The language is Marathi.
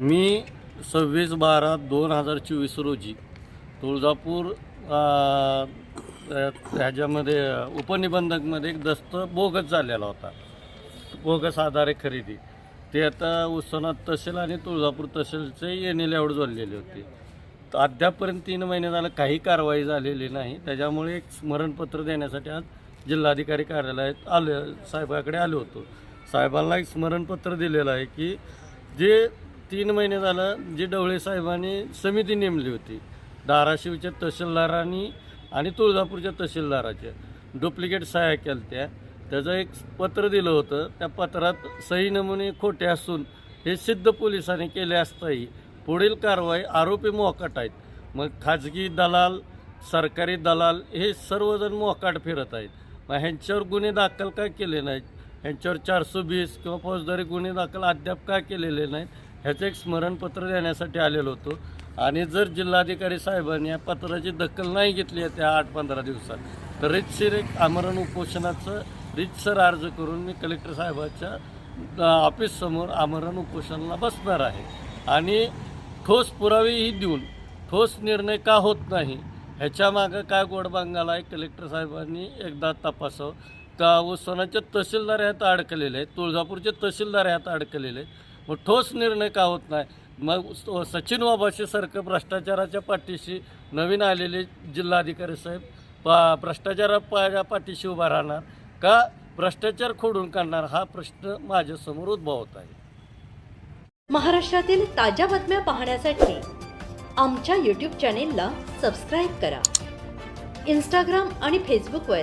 मी सव्वीस बारा दोन हजार चोवीस रोजी तुळजापूर ह्याच्यामध्ये उपनिबंधकमध्ये एक दस्त बोगस झालेला होता. बोगस आधारे खरेदी. ते आता उस्मानात तहसील आणि तुळजापूर तहसीलचे येणे लेआउट जोडलेले होते. तर तीन महिने झालं काही कारवाई झालेली नाही. त्याच्यामुळे एक स्मरणपत्र देण्यासाठी आज जिल्हाधिकारी कार्यालयात आले साहेबाकडे आलो होतो. साहेबांना एक स्मरणपत्र दिलेलं आहे की जे तीन महिने झालं जे डवळे साहेबांनी समिती नेमली होती. धाराशिवच्या तहसीलदारांनी आणि तुळजापूरच्या तहसीलदाराच्या. डुप्लिकेट सह्या केल्या त्या त्याचं एक पत्र दिलं होतं. त्या पत्रात सही नमुने खोटे असून हे सिद्ध पोलिसांनी केले असताही पुढील कारवाई आरोपी मोकाट आहेत. मग खाजगी दलाल सरकारी दलाल हे सर्वजण मोकाट फिरत आहेत. मग ह्यांच्यावर गुन्हे दाखल का केले नाहीत? ह्यांच्यावर चारशे वीस किंवा फौजदारी गुन्हे दाखल अद्याप का केलेले नाहीत? ह्याचं एक स्मरणपत्र देण्यासाठी आलेलो होतो. आणि जर जिल्हाधिकारी साहेबांनी या पत्राची दखल नाही घेतली आहे त्या आठ पंधरा दिवसात तर रितसर एक आमरण उपोषणाचं रितसर अर्ज करून मी कलेक्टर साहेबाच्या ऑफिससमोर आमरण उपोषणाला बसणार आहे. आणि ठोस पुरावेही देऊन ठोस निर्णय का होत नाही ह्याच्यामागं काय गोडबांगाला आहे कलेक्टर साहेबांनी एकदा तपासावं. का उस्मानाचे तहसीलदार ह्यात अडकलेले आहेत तुळजापूरचे तहसीलदार ह्यात अडकलेले आहेत. मग ठोस निर्णय का होत नाही? मग सचिन वाबाशीसारखं भ्रष्टाचाराच्या पाठीशी नवीन आलेले जिल्हाधिकारी साहेब पा भ्रष्टाचारा पा- पाठीशी उभा राहणार का? भ्रष्टाचार खोडून काढणार? हा प्रश्न माझ्यासमोर उद्भवत आहे. महाराष्ट्रातील ताज्या बातम्या पाहण्यासाठी आमच्या यूट्यूब चॅनेलला सबस्क्राईब करा. इंस्टाग्राम आणि फेसबुकवर